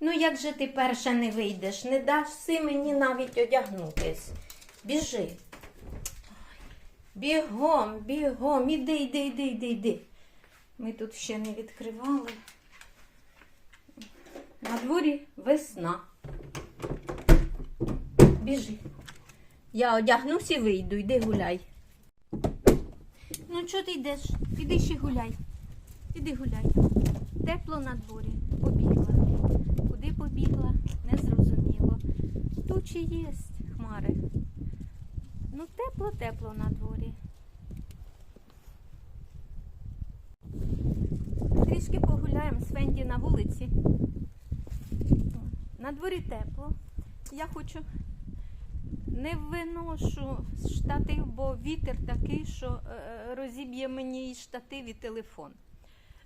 Ну як же ти перша не вийдеш? Не дашся мені навіть одягнутись. Біжи. Бігом, бігом, іди, іди, іди, іди, іди. Ми тут ще не відкривали. На дворі весна. Біжи. Я одягнусь і вийду, йди гуляй. Ну, чого ти йдеш? Іди ще гуляй. Іди гуляй. Тепло на дворі. Побігла. Куди побігла? Не зрозуміло. Тучі є хмари. Ну, тепло-тепло на дворі. Трішки погуляємо з Фенді на вулиці. На дворі тепло. Я хочу не виношу штатив, бо вітер такий, що е, розіб'є мені і штатив, і телефон.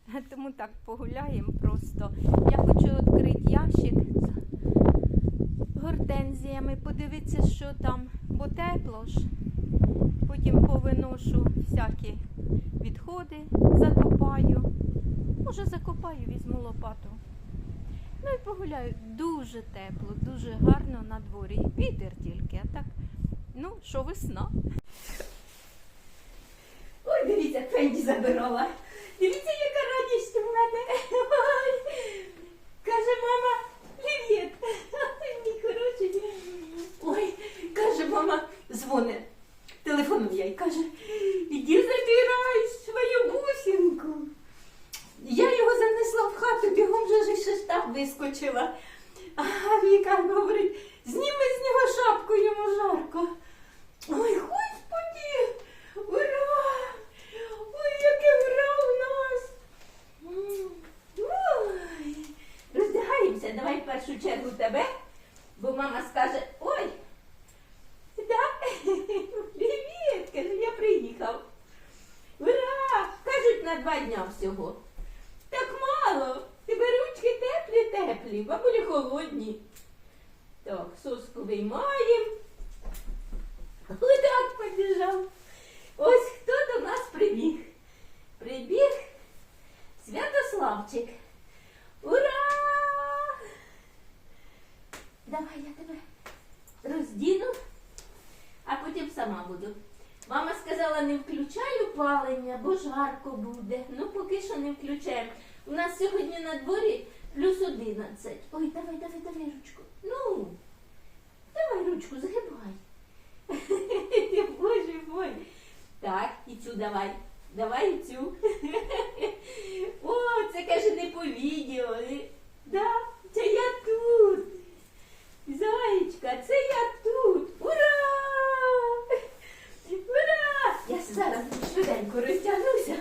Тому так погуляємо просто. Я хочу відкрити ящик з гортензіями, подивитися, що там, бо тепло ж. Потім повиношу всякі відходи, закопаю. Може, закопаю, візьму лопату. Ну і погуляю. Дуже тепло, дуже гарно на дворі. Вітер тільки, а так, ну, що весна. Ой, дивіться, Фенді забирала. Дивіться, яка радість у мене. Ой. Каже, мама, привіт. Мій хороший. Ой, каже, мама, дзвонить. Телефоном я й каже, іди забирай свою бусинку. Я його занесла в хату, бігом же ж ще ж так вискочила. А Віка говорить, зніми з нього шапку, йому жарко. Ой, господи! Ура! Ой, яке ура у нас! М, Ой! Роздягаємося, давай в першу чергу тебе, бо мама скаже, ой, да? Привіт! Каже, я приїхав. Ура! Кажуть, два дня всього. Так мало. Тебе ручки теплі, теплі, бабулі холодні. Так, соску виймаємо. Ледак побіжав. Ось хто до нас прибіг. Прибіг Святославчик. Ура! Давай я тебе роздіну, а потім сама буду. Мама сказала, не включай опалення, бо жарко буде. Ну, поки що не включаємо. У нас сьогодні на дворі плюс 11. Ой, давай, давай, давай ручку. Ну, давай ручку, загибай. Боже мой. Так, і цю давай. Давай і цю. О, це каже не по відео. Да, це я тут. Заєчка, це я тут. Ура! Ура! Я зараз швиденько розтягнуся.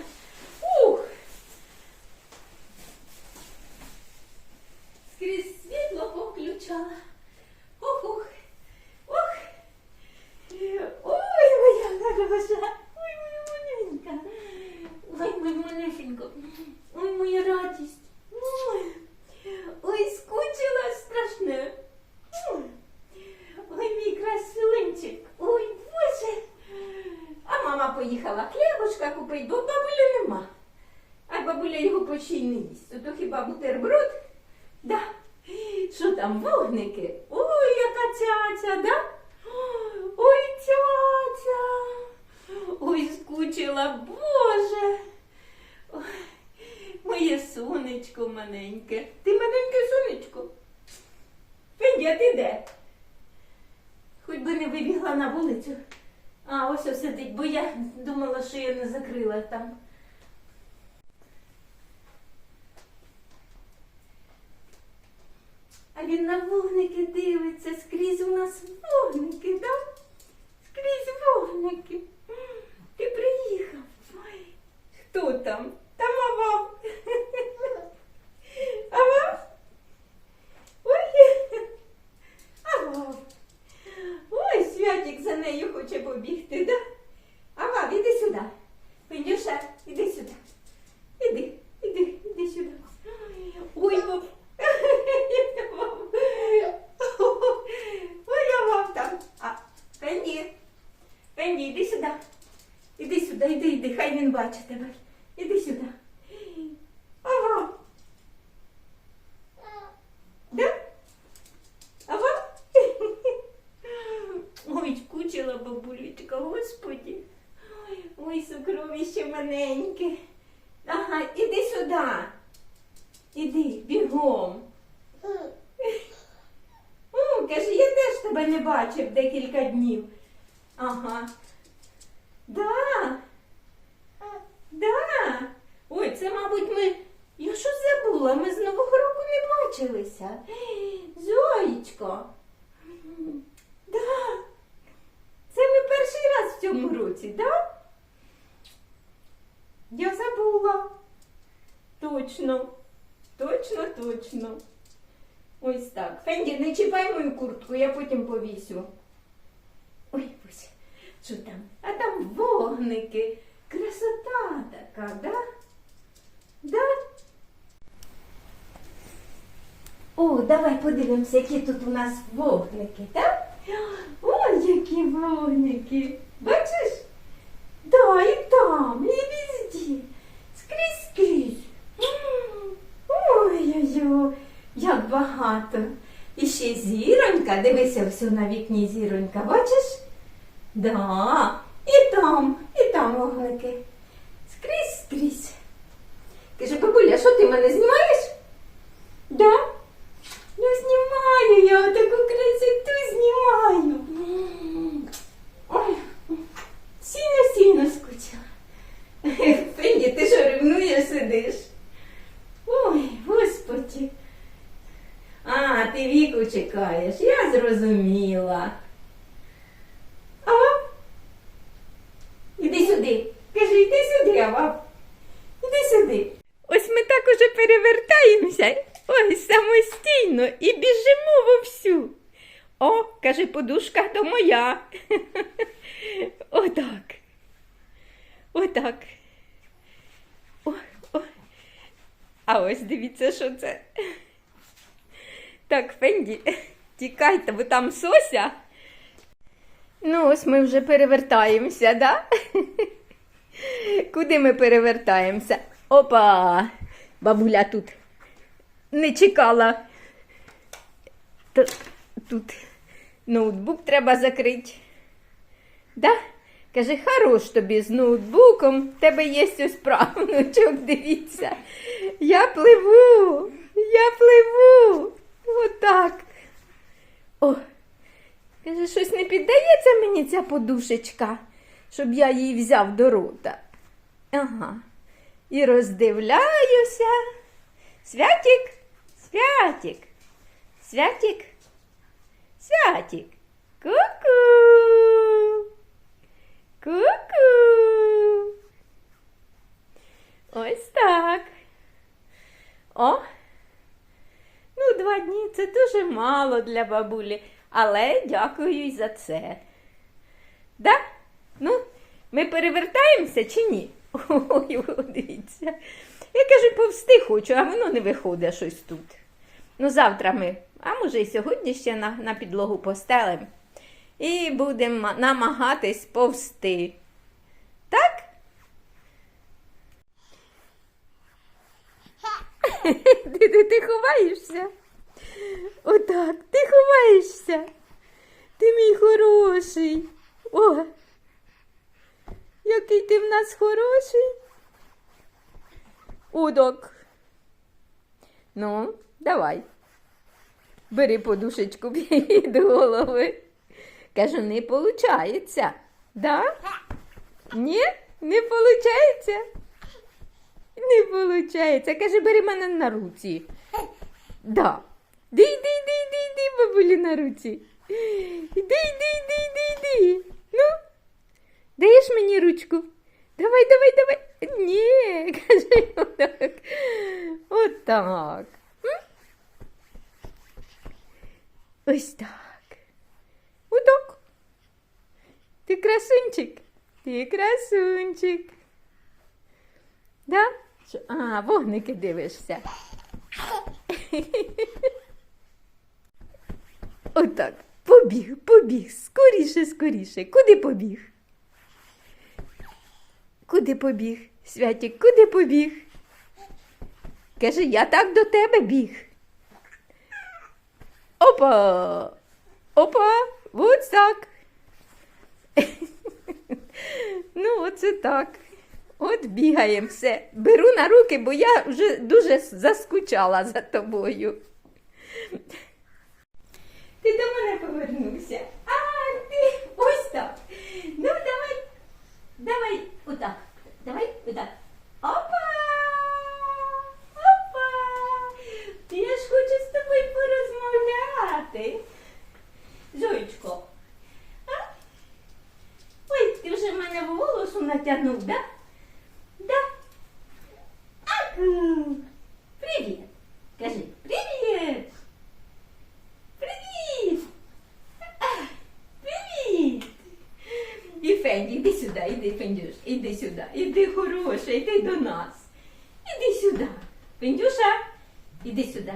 Ух! Скрізь світло повключала. Ох, ох, ох. Ой, моя хороша. Ой, моя маленька. Ой, моя малесенька. Ой, моя радість. Ой, ой скучила страшне. Ой, мій красунчик. Ой, Боже. А мама поїхала хлібушка купити, бо бабулі нема. А бабуля його їсть. То хіба бутерброд? Що там, вогники? Ой, яка цяця, да? Ой, цяця. Ой, скучила, Боже. Ой, моє сонечко маленьке. Ти маленьке сонечко. Федя, ти? Хоч би не вибігла на вулицю. А, ось ось сидить, бо я думала, що я не закрила там. Він на вогники дивиться, скрізь у нас вогники, да? Скрізь вогники. Ти приїхав. Ой, хто там? Там Авав. Авав? Ой, Авав. Ой, Святик за нею хоче побігти, да? Авав, іди сюди. Пендюша, іди сюди. Іди, іди, іди сюди. Ой, баб. Ой, я вам там. А, Пенді. Пенді, іди сюди. Іди сюди, іди, іди, хай він бачить тебе. Іди сюди. Ага. Да? бабулечка, господі. Ой, ой, сукровище маленьке. Ага, іди сюди. Іди, бігом. О, каже, я теж тебе не бачив декілька днів. Ага. Да. Да. Ой, це, мабуть, ми. Я що забула? Ми з Нового року не бачилися. Зоєчко. Да. Це ми перший раз в цьому році, да? Я забула. Точно. Точно, точно. Ось так. Фенді, не чіпай мою куртку, я потім повісю. Ой, Буся, що там? А там вогники. Красота така, да? Да? О, давай подивимося, які тут у нас вогники, так? Ой, які вогники. Бачиш? Да, і там, і везде. Скрізь скрізь. Ой-ой-ой, як багато. І ще зіронька, дивися все на вікні зіронька, бачиш? Да, і там, і там вогники. Скрізь, скрізь. Каже, бабуля, що ти мене знімаєш? Да? Я знімаю, я таку красоту знімаю. Ой, сильно-сильно скучила. Фенді, ти що ревнуєш сидиш? Ой, господи. А, ти віку чекаєш, я зрозуміла. А? Іди сюди. Кажи, іди сюди, Ава. Іди сюди. Ось ми так уже перевертаємося. Ой, самостійно і біжимо вовсю. О, каже, моя. Отак. Отак. О, о. А ось дивіться, що це. Так, Фенді, тікайте, бо там Сося. Ну, ось ми вже перевертаємося, да? Куди ми перевертаємося? Опа! Бабуля тут не чекала. Тут ноутбук треба закрити. Да? Каже, хорош тобі з ноутбуком, в тебе є ось правнучок, дивіться. Я пливу, я пливу. Отак. О, каже, щось не піддається мені ця подушечка, щоб я її взяв до рота. Ага. І роздивляюся. Святік, святік, святік, святік. Ку-ку. Ку-ку. Ось так. О. Ну, два дні це дуже мало для бабулі, але дякую й за це. Да? Ну, ми перевертаємося чи ні? Ой, дивіться. Я кажу, повсти хочу, а воно не виходить щось тут. Ну, завтра ми, а може і сьогодні ще на, на підлогу постелем. І будемо намагатись повсти. Так? Ти, ти, ти ховаєшся? Отак, ти ховаєшся. Ти мій хороший. О, який ти в нас хороший. Удок. Ну, давай. Бери подушечку під голови. Кажу, не получається. Да? Ні? Не получається? Не получається. Каже, бери мене на руці. Да. Ди, ди, ди, ди, ди, бабулі на руці. Іди, іди, іди, іди, іди. Ну, даєш мені ручку? Давай, давай, давай. Ні, каже отак. Отак. Ось так. Отак. Ти красунчик. Ти красунчик. Да? А, вогники дивишся. Отак. Побіг, побіг. Скоріше, скоріше. Куди побіг? Куди побіг? Святік, куди побіг? Каже, я так до тебе біг. Опа! Опа! Ось так. Ну, оце так. От бігаємо все. Беру на руки, бо я вже дуже заскучала за тобою. Ти до мене повернувся. А, ти ось так. Ну, давай, давай, отак. Давай, отак. Опа! Я ж хочу з тобою порозмовляти. Зоєчко, а? Ой, ти вже мене волосу натягнув, да? Да? Аку! Привіт! Кажи, привіт! Привіт! А, Привіт! І Фенді, іди сюди, іди, Фендюш, іди сюди, іди хороша, іди до нас. Іди сюди. Фендюша, іди сюди.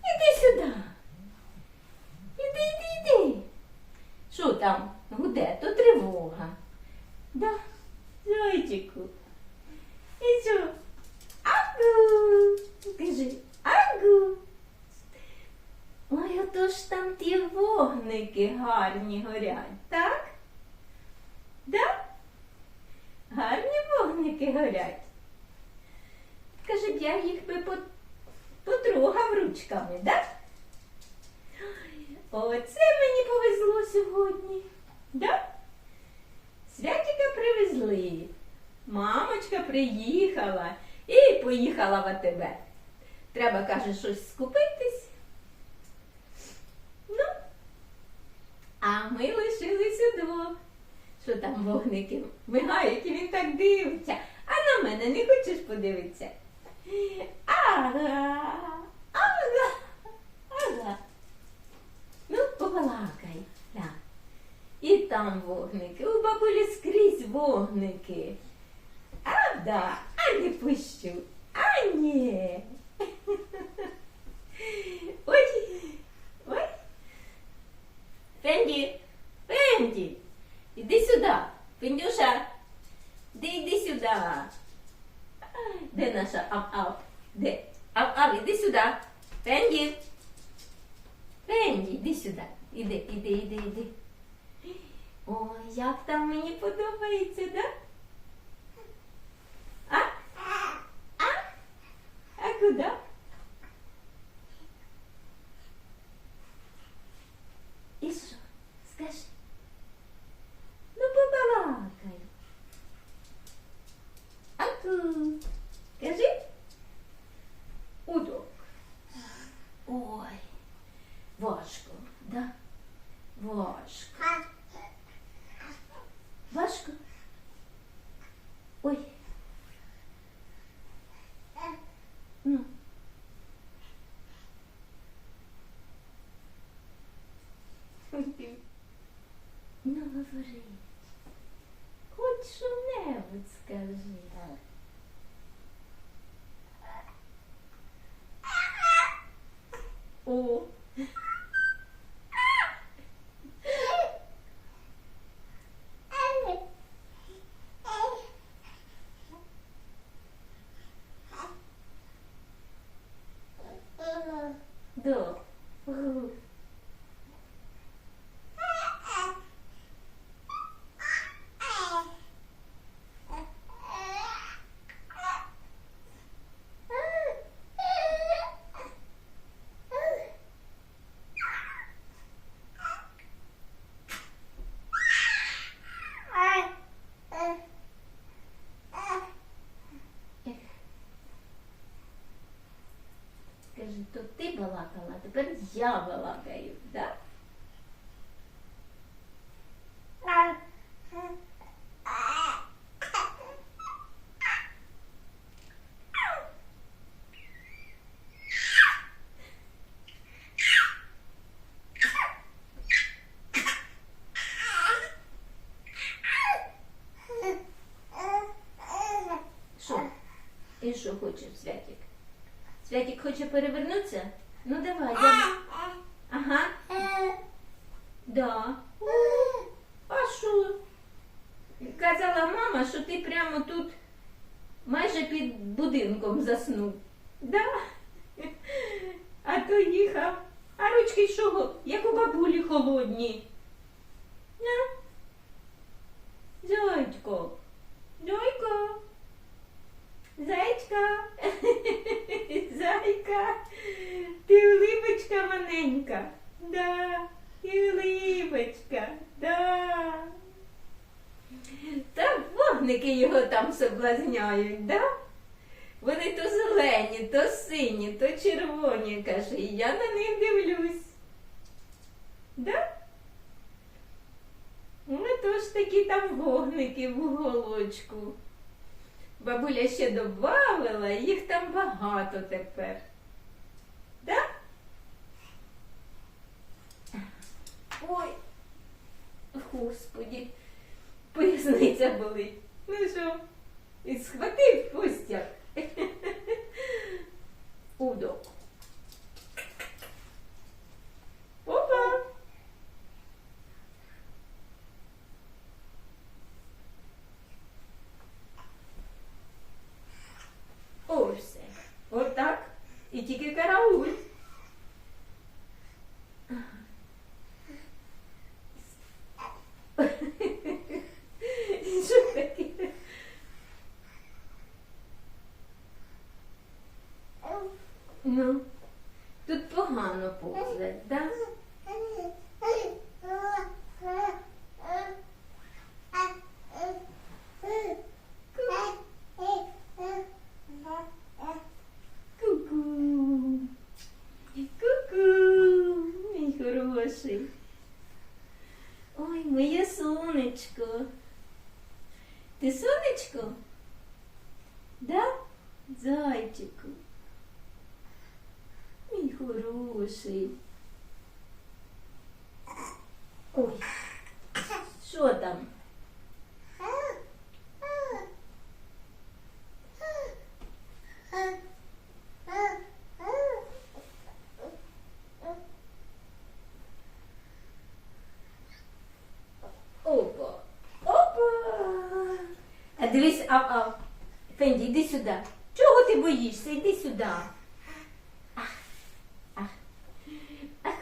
Іди сюди. Іди, іди, іди. Що там? Гуде? То тривога. Да, зайчику. І що? Агу. Кажи, агу. Ой, ото ж там ті вогники гарні горять, так? Да? Гарні вогники горять. Каже, я їх би пот- потрогав ручками, да? Оце мені повезло сьогодні. Да? Святіка привезли. Мамочка приїхала і поїхала в АТБ. Треба, каже, щось скупитись. Ну, а ми лишились удвох. Що там вогники мигають, і він так дивиться. На мене не хочеш подивитися? Ага, ага, ага. Ну, побалакай. Да. І там вогники, у бабулі скрізь вогники. А, да, а не пущу. А ні. Ой, ой. Фенді, Фенді, іди сюди. Фендюша, де йди сюди. Ай, Де наша ав-ав? Де? Ав-ав, іди сюди. Фенді. Фенді, іди сюди. Іди, іди, іди, іди. Ой, як там мені подобається, да? А? А? А куди? І що? Скажи. Ну, побалакай. Аку. Кажи. Удок. Ой, важко, да? Важко. Важко? Ой. Ну. Ну, то ти балакала, а тепер я балакаю, да? Що? І що хочеш, Святик? Святик хоче перевернутися? Ну давай, я... Ага. Да. А що? Казала мама, що ти прямо тут майже під будинком заснув. Да. А то їхав. А ручки що, як у бабулі холодні. Зайчко. Зайко. Зайчка. Зайка. Ти улибочка маленька. Да. Ти улибочка. Да. Та вогники його там соблазняють, да? Вони то зелені, то сині, то червоні, каже, і я на них дивлюсь. Да? Ну, то ж такі там вогники в уголочку. Бабуля ще добавила, їх там багато тепер. Да? Ой, господі, поясниця болить. Ну що, і схватив костяк. Удо. Опа! Ось все. Отак. І тільки карауль. Що таке? Ну, тут погано повзать, да? Ку-ку. Ку-ку, мій хороший. Ой, моє сонечко. Ти сонечко? Да? Зайчику. Мій хороший. Ой, що там? Опа. Опа. А дивись, а, а. Фенді, йди сюди. Чого ти боїшся? Йди сюди. Ах, ах, ах.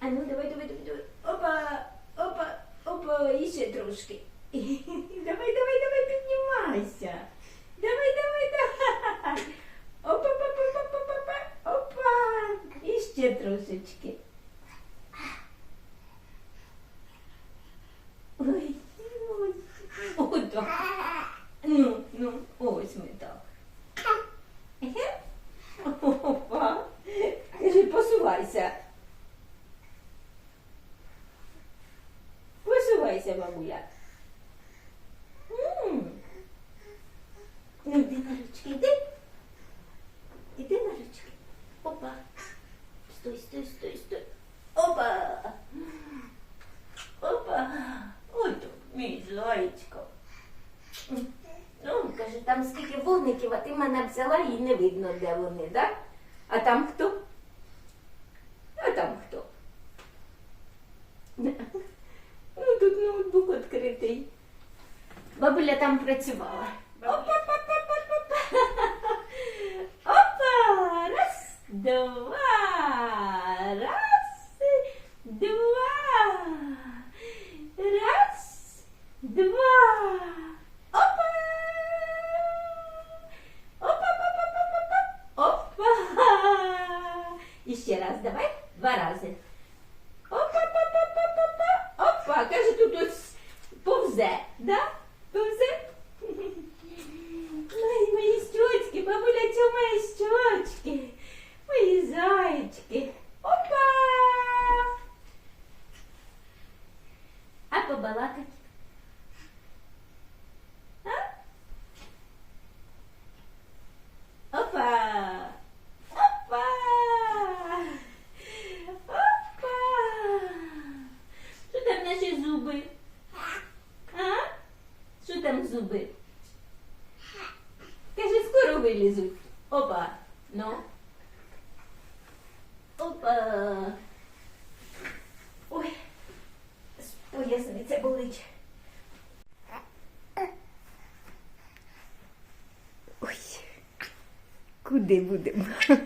А ну давай, давай, давай, давай. Опа, опа, опа, і ще трошки. Давай, давай, давай, піднімайся. Давай, давай, давай. Опа, опа, опа, опа, опа, опа. І ще трошечки. Ой, ой. О, так. Ну, ну, ось ми так. Еге. Опа. Кажи, посувайся. Посувайся, бабуля. М. Ну, йди на ручки, йди. Іди на ручки. Опа. Стой, стой, стой, стой. Опа. Опа. Ой, то мій зайчко. Ну, каже, там скільки вогників, а взяла і не видно, де вони, да? А там хто? А там хто? Ну, тут ноутбук відкритий. Бабуля там працювала. Опа. Опа! Раз, два, раз, два, раз, два. Ще раз, давай, два рази. Опа-па-па-па-па-па. опа. Каже, тут ось повзе, да? Повзе? Ой, мої щочки, бабуля цьомає щочки. Мої зайчики. Опа! А побалакать? А? Опа! Опа! Опа! Що там наші зуби? А? Що там зуби? Кажи, скоро вилізуть. Опа. Ну. Опа. Ой. Поясниця болить. Ой. Куди будемо?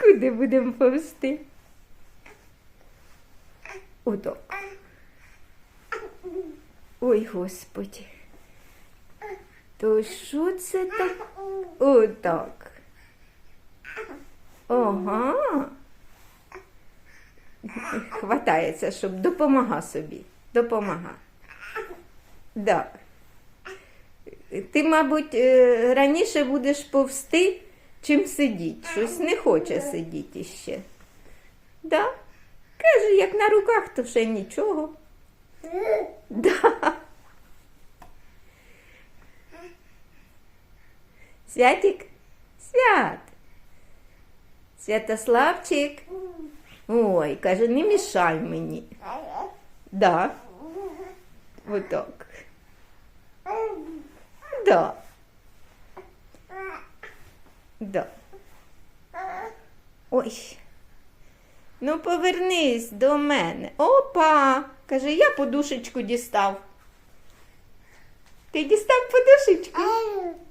Куди будемо повсти? Ото. Ой, господі. То що це так? Отак. Ага. Хватається, щоб допомога собі. Допомога. Да. Ти, мабуть, е, раніше будеш повсти, чим сидіти. Щось не хоче сидіти іще. Да? Каже, як на руках, то ще нічого. Да. Святик? Свят. Святославчик. Ой, каже, не мішай мені. Да. Отак. Да. Да. Ой. Ну, повернись до мене. Опа! Каже, я подушечку дістав. Ти дістав подушечку?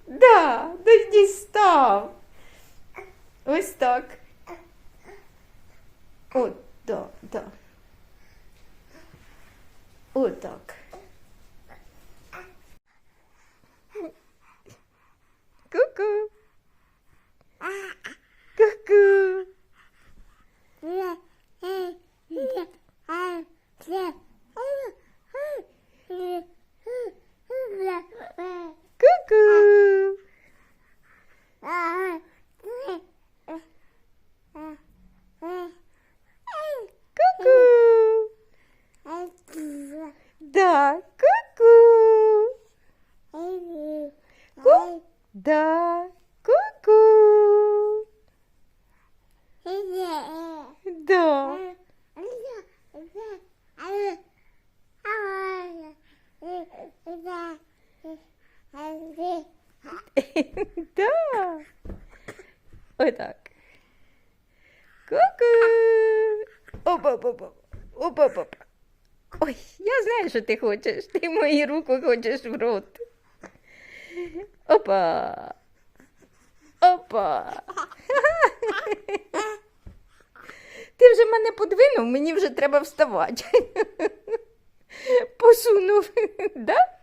Да, да дістав. Ось так. От, да, да. Отак. Ку-ку. Ку-ку. Ку-ку. Ку-ку. Да, ку-ку. Ку? Да, ку-ку. Да. Да. Отак. Ку-ку. Опа-па-па. Опа-па-па. Ой, я знаю, що ти хочеш. Ти мою руку хочеш в рот. Опа. Опа. Ти вже мене подвинув, мені вже треба вставати. Посунув, да?